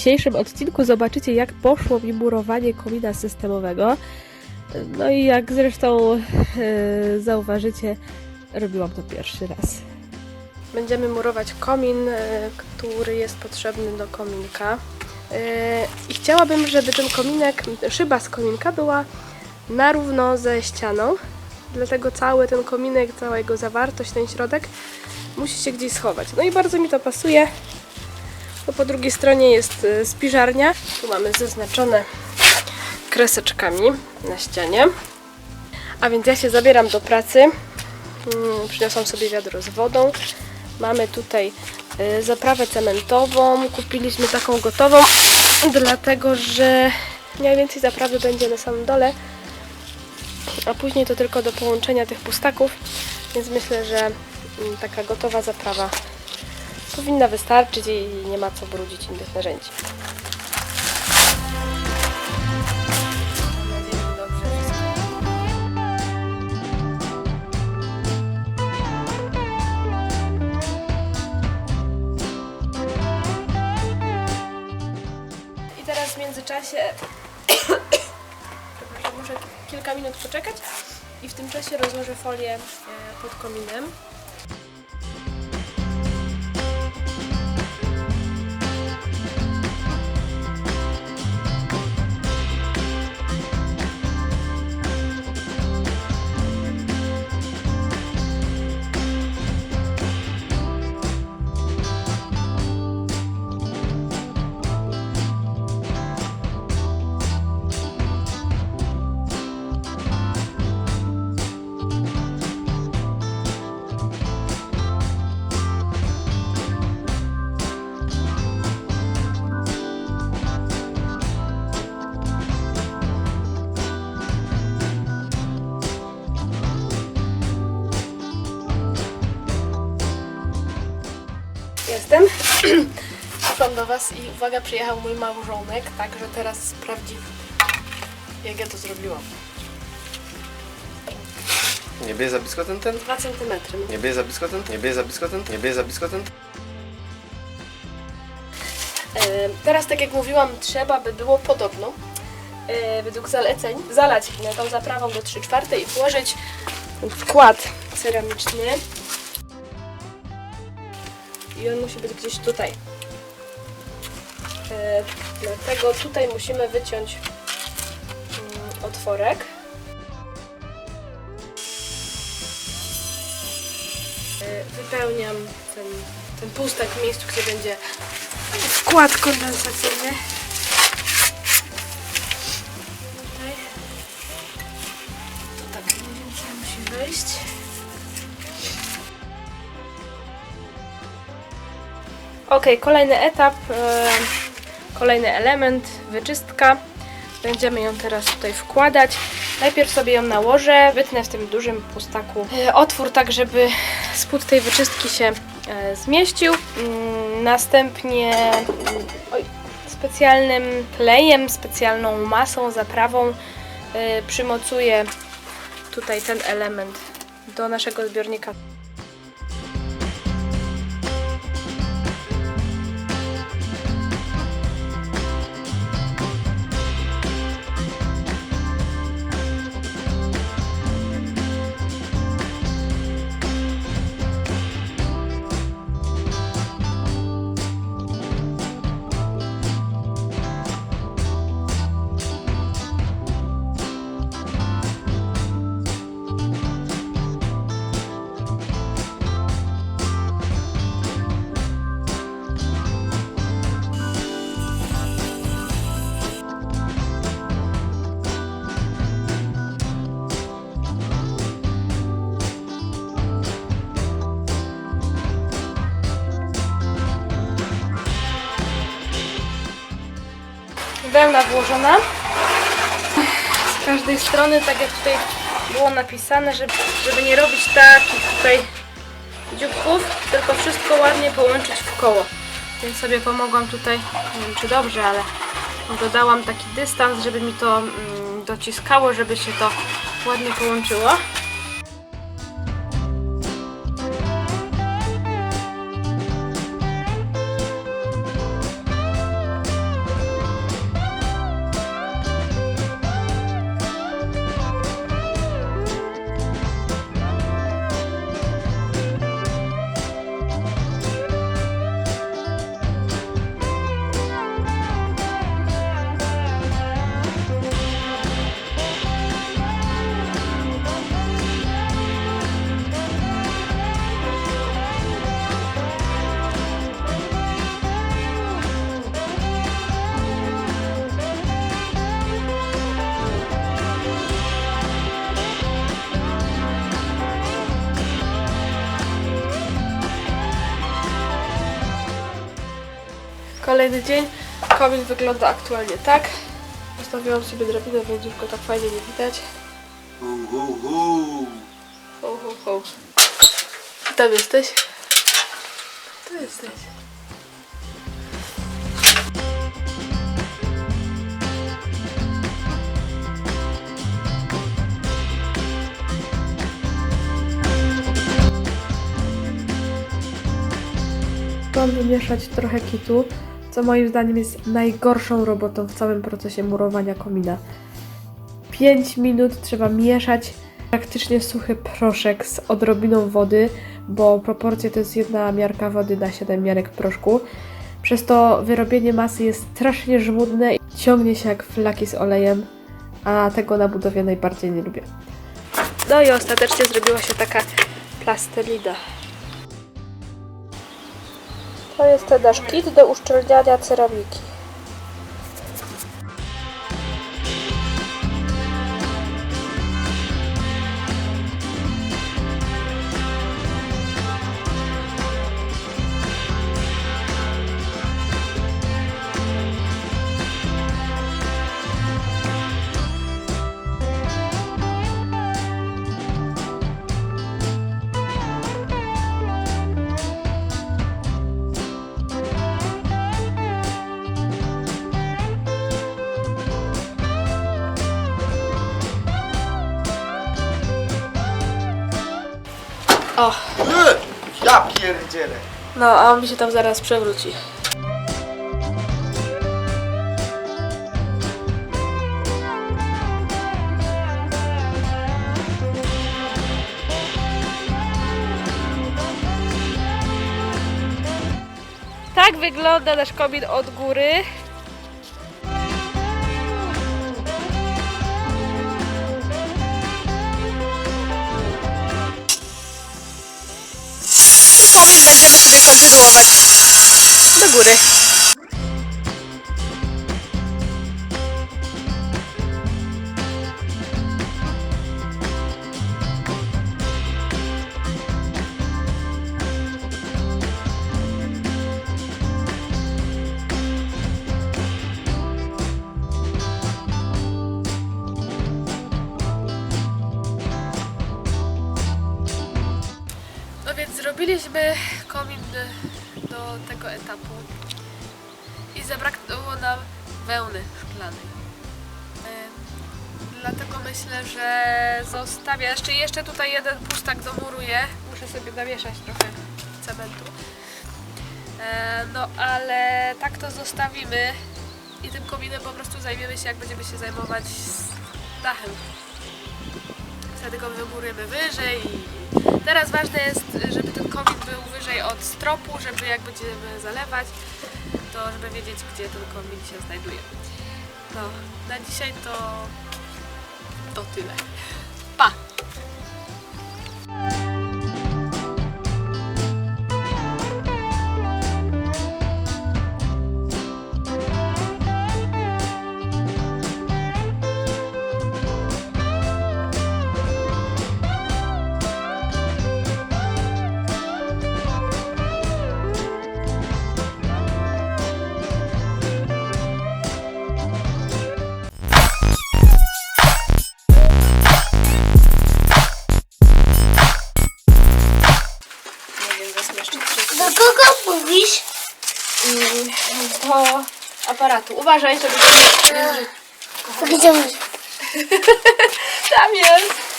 dzisiejszym odcinku zobaczycie, jak poszło mi murowanie komina systemowego. No i jak zresztą e, zauważycie, robiłam to pierwszy raz. Będziemy murować komin, e, który jest potrzebny do kominka. E, I chciałabym, żeby ten kominek, szyba z kominka była na równo ze ścianą. Dlatego cały ten kominek, cała jego zawartość, ten środek musi się gdzieś schować. No i bardzo mi to pasuje, bo po drugiej stronie jest e, spiżarnia. Tu mamy zaznaczone kreseczkami na ścianie. A więc ja się zabieram do pracy. Mm, Przyniosłam sobie wiadro z wodą. Mamy tutaj y, zaprawę cementową. Kupiliśmy taką gotową, dlatego że mniej więcej zaprawy będzie na samym dole, a później to tylko do połączenia tych pustaków, więc myślę, że mm, taka gotowa zaprawa powinna wystarczyć i nie ma co brudzić innych narzędzi. I teraz w międzyczasie muszę kilka minut poczekać i w tym czasie rozłożę folię e, pod kominem. Przyszłam do Was i uwaga, przyjechał mój małżonek, także teraz sprawdzi, jak ja to zrobiłam. Nie bije za blisko ten ten? 2 cm. Nie bije za blisko ten? Nie bije za blisko ten? Nie bije za blisko ten? Teraz, tak jak mówiłam, trzeba by było podobno, e, według zaleceń, zalać tą zaprawą do 3 czwarte i włożyć wkład ceramiczny. I on musi być gdzieś tutaj. E, Dlatego tutaj musimy wyciąć mm, otworek. E, Wypełniam ten, ten pustek w miejscu, gdzie będzie wkład kondensacyjny. Tutaj. To tak mniej więcej musi wyjść. Ok, kolejny etap, e, kolejny element, wyczystka. Będziemy ją teraz tutaj wkładać. Najpierw sobie ją nałożę, wytnę w tym dużym pustaku e, otwór, tak żeby spód tej wyczystki się e, zmieścił. Mm, Następnie mm, oj, specjalnym klejem, specjalną masą, zaprawą przymocuję tutaj ten element do naszego zbiornika. Wełna włożona. Z każdej strony, tak jak tutaj było napisane, żeby, żeby nie robić takich tutaj dzióbków, tylko wszystko ładnie połączyć w koło. Więc sobie pomogłam tutaj, nie wiem czy dobrze, ale dodałam taki dystans, żeby mi to mm, dociskało, żeby się to ładnie połączyło. Kolejny dzień. Komin wygląda aktualnie tak. Zostawiłam sobie drabinę, więc już go tak fajnie nie widać. Hu, hu, hu. Ho, ho, ho. Tam jesteś? Tu jesteś. Mam wymieszać trochę kitu, co moim zdaniem jest najgorszą robotą w całym procesie murowania komina. 5 minut trzeba mieszać praktycznie suchy proszek z odrobiną wody, bo proporcje to jest jedna miarka wody na 7 miarek proszku. Przez to wyrobienie masy jest strasznie żmudne i ciągnie się jak flaki z olejem, a tego na budowie najbardziej nie lubię. No i ostatecznie zrobiła się taka plastelina. To jest nasz kit do uszczelniania ceramiki. O, Ja pierdzielę. no a on mi się tam zaraz przewróci. Tak wygląda nasz komin od góry. Do góry. No więc zrobiliśmy komin do tego etapu i zabrakło nam wełny szklanej. Dlatego myślę, że zostawię. Jeszcze, jeszcze tutaj jeden pustak domuruję. Muszę sobie namieszać trochę cementu. E, No ale tak to zostawimy i tym kominem po prostu zajmiemy się, jak będziemy się zajmować z dachem. Wtedy go wymurujemy wyżej i teraz ważne jest, żeby ten komin był wyżej od stropu, żeby jak będziemy zalewać, to żeby wiedzieć, gdzie ten komin się znajduje. No, na dzisiaj to to tyle. Kogo mówisz? do aparatu. Uważaj, żeby to nie... Gdzie mówisz? Tam jest!